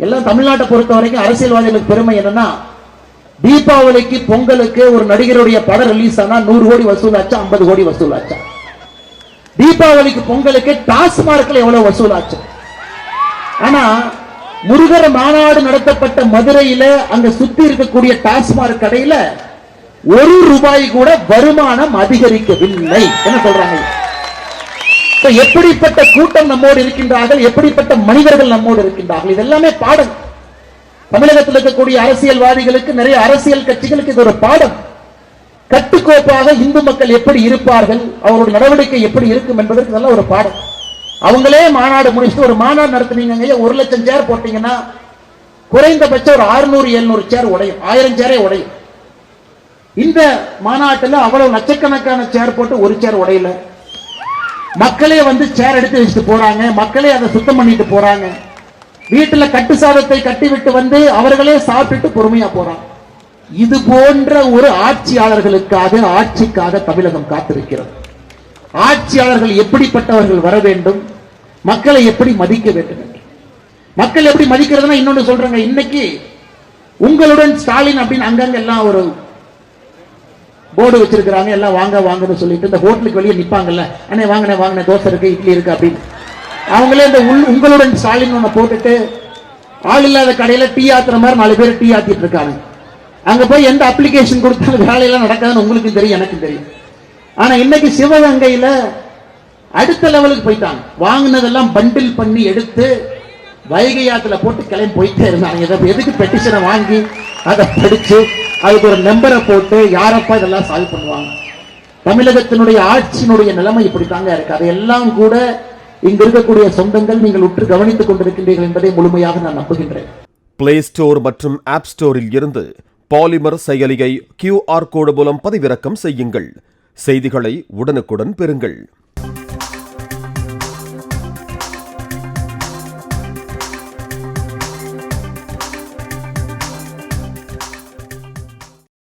எல்லாம் தமிழ்நாட்டை பொறுத்த வரைக்கும் அரசியல்வாதிகளுக்கு பெருமை என்னன்னா தீபாவளிக்கு பொங்கலுக்கு ஒரு நடிகருடைய படம் ரிலீஸ் ஆனா நூறு கோடி வசூலாச்சா ஐம்பது கோடி வசூலாச்சா? தீபாவளிக்கு பொங்கலுக்கு டாஸ்மார்க்ல எவ்வளவு வசூலாச்சு? ஆனா முருகர் மாநாடு நடத்தப்பட்ட மதுரையில அங்க சுத்தி இருக்கக்கூடிய டாஸ்மார்க் கடையில ஒரு ரூபாய் கூட வருமானம் அதிகரிக்கவில்லை. என்ன சொல்றாங்க? எப்படிப்பட்ட கூட்டம் நம்மோடு இருக்கின்றார்கள்? எப்படிப்பட்ட மனிதர்கள் நம்மோடு இருக்கின்றார்கள்? இது எல்லாமே பாடம். தமிழகத்தில் இருக்கக்கூடிய அரசியல்வாதிகளுக்கு நிறைய அரசியல் கட்சிகளுக்கு இது ஒரு பாடம். கட்டுக்கோப்பாக இந்து மக்கள் எப்படி இருப்பார்கள்? அவருடைய நடவடிக்கை எப்படி இருக்கும் என்பதற்கு நல்ல ஒரு பாடம். அவங்களே மாநாடு முடிச்சுட்டு ஒரு மாநாடு நடத்தினீங்க ஒரு லட்சம் சேர் போட்டீங்கன்னா குறைந்தபட்சம் ஒரு 600 700 சேர் உடையும். ஆயிரம் சேரே உடையும். இந்த மாநாட்டுல அவ்வளவு லட்சக்கணக்கான சேர் போட்டு ஒரு சேர் உடையல. மக்களே வந்து சேர் எடுத்து வச்சுட்டு போறாங்க. மக்களே அதை சுத்தம் பண்ணிட்டு போறாங்க. வீட்டுல கட்டு சாதத்தை கட்டி விட்டு வந்து அவர்களே சாப்பிட்டுட்டு பொறுமையா போறாங்க. இது போன்ற ஒரு ஆட்சியாளர்களுக்காக ஆட்சிக்காக தமிழகம் காத்திருக்கிறது. ஆட்சியாளர்கள் எப்படிப்பட்டவர்கள் வர வேண்டும்? மக்களை எப்படி மதிக்க வேண்டும்? என்று. மக்கள் எப்படி மதிக்கிறதுனா இன்னொன்னு சொல்றாங்க. இன்னைக்கு உங்களுடன் ஸ்டாலின் அப்படின்னு அங்கங்க எல்லாம் ஒரு போர்டு வச்சிருக்கிறாங்க எல்லாம் வாங்க வாங்கன்னு சொல்லிட்டு இந்த ஹோட்டலுக்கு வெளியே நிப்பாங்கல்ல. அண்ணே வாங்கினே வாங்கின தோசை இருக்கு இட்லி இருக்கு அப்படின்னு. அவங்களே இந்த உள் உங்களுடன் ஸ்டாலின் ஒண்ணு போட்டுட்டு ஆள் இல்லாத கடையில டீ ஆத்துற மாதிரி நாலு பேர் டீ ஆத்திட்டு இருக்காங்க. அங்க போய் எந்த அப்ளிகேஷன் கொடுத்தாலும் வேலையெல்லாம் நடக்காதுன்னு உங்களுக்கு தெரியும் எனக்கும் தெரியும். ஆனா இன்னைக்கு சிவகங்கையில அடுத்த லெவலுக்கு போயிட்டாங்க. வாங்கினதெல்லாம் பண்டில் பண்ணி எடுத்து வைகை ஆத்துல போட்டு கிளம்பி போயிட்டே இருந்தாங்க. எதுக்கு பெட்டிஷனை வாங்கி அதை படிச்சு அதுக்கு ஒரு நம்பரை போட்டு யாரப்பா இதெல்லாம் சால்வ் பண்ணுவாங்க? தமிழகத்தினுடைய ஆட்சியினுடைய நிலைமை இப்படித்தாங்க இருக்கு. அதையெல்லாம் கூட இங்க இருக்கக்கூடிய சொந்தங்கள் நீங்கள் உற்று கவனித்துக் கொண்டிருக்கின்றீர்கள் என்பதை முழுமையாக நான் நம்புகின்றேன். பிளே ஸ்டோர் மற்றும் ஆப் ஸ்டோரில் இருந்து பாலிமர் செயலியை கியூஆர் கோடு மூலம் பதிவிறக்கம் செய்யுங்கள். செய்திகளை உடனுக்குடன் பெறுங்கள்.